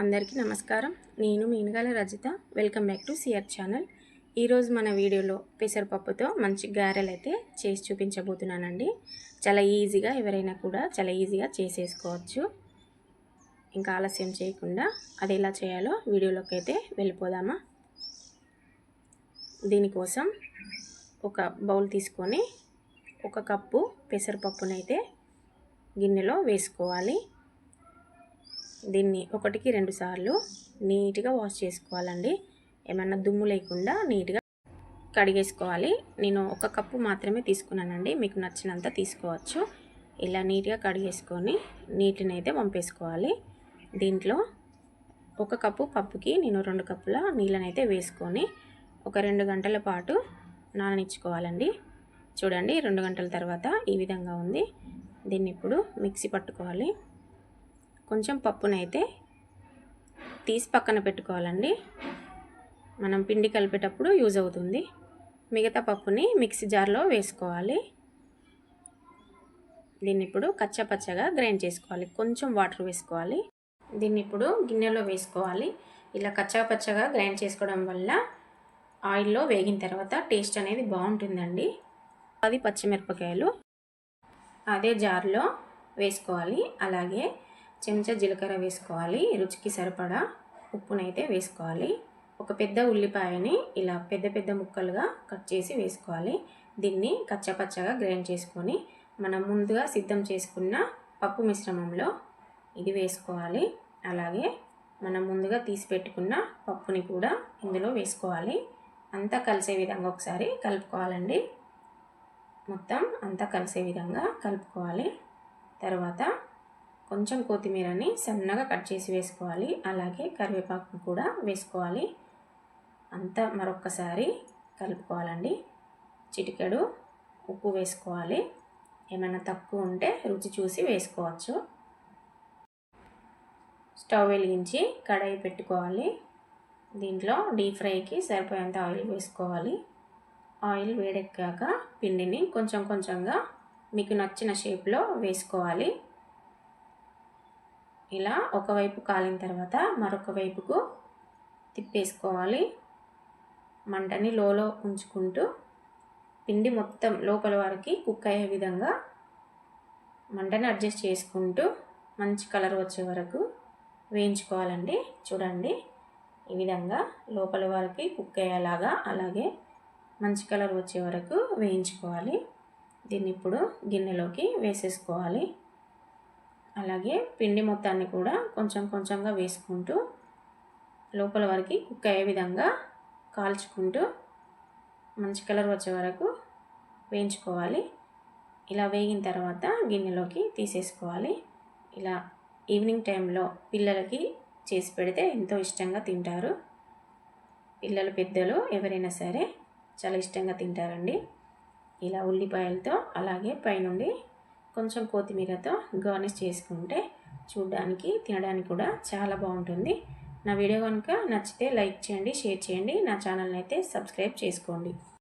అందరికీ నమస్కారం. నేను Meenagala Rajitha. Welcome back to CR channel. ఈరోజు మన వీడియోలో పెసరపప్పుతో మంచి గారెలు అయితే చేసి చూపించబోతున్నానండి. చాలా ఈజీగా ఎవరైనా కూడా చాలా ఈజీగా చేసేసుకోవచ్చు. ఇంకా ఆలస్యం చేయకుండా అది ఎలా చేయాలో వీడియోలోకి అయితే వెళ్ళిపోదామా? దీనికోసం ఒక బౌల్ తీసుకొని ఒక కప్పు పెసరపప్పునైతే గిన్నెలో వేసుకోవాలి. దీన్ని ఒకటికి రెండు సార్లు నీట్గా వాష్ చేసుకోవాలండి. ఏమన్నా దుమ్ము లేకుండా నీట్గా కడిగేసుకోవాలి. నేను ఒక కప్పు మాత్రమే తీసుకున్నానండి. మీకు నచ్చినంత తీసుకోవచ్చు. ఇలా నీట్గా కడిగేసుకొని నీటిని అయితే పంపేసుకోవాలి దీంట్లో ఒక కప్పు పప్పుకి నేను రెండు కప్పుల నీళ్ళనైతే వేసుకొని ఒక రెండు గంటల పాటు నాననిచ్చుకోవాలండి. చూడండి రెండు గంటల తర్వాత ఈ విధంగా ఉంది. దీన్ని ఇప్పుడు మిక్సీ పట్టుకోవాలి. కొంచెం పప్పునైతే తీసి పక్కన పెట్టుకోవాలండి. మనం పిండి కలిపేటప్పుడు యూజ్ అవుతుంది. మిగతా పప్పుని మిక్సీ జార్లో వేసుకోవాలి. దీన్ని ఇప్పుడు కచ్చపచ్చగా గ్రైండ్ చేసుకోవాలి. కొంచెం వాటర్ వేసుకోవాలి. దీన్ని ఇప్పుడు గిన్నెలో వేసుకోవాలి. ఇలా కచ్చపచ్చగా గ్రైండ్ చేసుకోవడం వల్ల ఆయిల్లో వేగిన తర్వాత టేస్ట్ అనేది బాగుంటుందండి. అది పచ్చిమిరపకాయలు అదే జార్లో వేసుకోవాలి. అలాగే చెంచా జీలకర్ర వేసుకోవాలి. రుచికి సరిపడా ఉప్పునైతే వేసుకోవాలి. ఒక పెద్ద ఉల్లిపాయని ఇలా పెద్ద పెద్ద ముక్కలుగా కట్ చేసి వేసుకోవాలి. దీన్ని కచ్చపచ్చగా గ్రైండ్ చేసుకొని మనం ముందుగా సిద్ధం చేసుకున్న పప్పు మిశ్రమంలో ఇది వేసుకోవాలి. అలాగే మనం ముందుగా తీసి పెట్టుకున్న పప్పుని కూడా ఇందులో వేసుకోవాలి. అంతా కలిసే విధంగా ఒకసారి కలుపుకోవాలండి. మొత్తం అంతా కలిసే విధంగా కలుపుకోవాలి. తర్వాత కొంచెం కొత్తిమీరని సన్నగా కట్ చేసి వేసుకోవాలి. అలాగే కరివేపాకు కూడా వేసుకోవాలి. అంతా మరొక్కసారి కలుపుకోవాలండి. చిటికెడు ఉప్పు వేసుకోవాలి. ఏమైనా తక్కువ ఉంటే రుచి చూసి వేసుకోవచ్చు. స్టవ్ వెలిగించి కడాయి పెట్టుకోవాలి. దీంట్లో డీప్ ఫ్రైకి సరిపోయేంత ఆయిల్ వేసుకోవాలి. ఆయిల్ వేడెక్కాక పిండిని కొంచెం కొంచెంగా మీకు నచ్చిన షేప్లో వేసుకోవాలి. ఇలా ఒకవైపు కాలిన తర్వాత మరొక వైపుకు తిప్పేసుకోవాలి. మంటని లోలో ఉంచుకుంటూ పిండి మొత్తం లోపల వరకు కుక్ అయ్యే విధంగా మంటని అడ్జస్ట్ చేసుకుంటూ మంచి కలర్ వచ్చే వరకు వేయించుకోవాలండి. చూడండి ఈ విధంగా లోపల వరకు కుక్ అయ్యేలాగా అలాగే మంచి కలర్ వచ్చే వరకు వేయించుకోవాలి. దీన్ని ఇప్పుడు గిన్నెలోకి వేసేసుకోవాలి. అలాగే పిండి మొత్తాన్ని కూడా కొంచెం కొంచెంగా వేసుకుంటూ లోపల వరకు కుక్ అయ్యే విధంగా కాల్చుకుంటూ మంచి కలర్ వచ్చే వరకు వేయించుకోవాలి. ఇలా వేగిన తర్వాత గిన్నెలోకి తీసేసుకోవాలి. ఇలా ఈవినింగ్ టైంలో పిల్లలకి చేసి పెడితే ఎంతో ఇష్టంగా తింటారు. పిల్లలు పెద్దలు ఎవరైనా సరే చాలా ఇష్టంగా తింటారండి. ఇలా ఉల్లిపాయలతో అలాగే పైనుండి కొంచెం కొత్తిమీరతో గార్నిష్ చేసుకుంటే చూడడానికి తినడానికి కూడా చాలా బాగుంటుంది. నా వీడియో కనుక నచ్చితే లైక్ చేయండి షేర్ చేయండి. నా ఛానల్ని అయితే సబ్స్క్రైబ్ చేసుకోండి.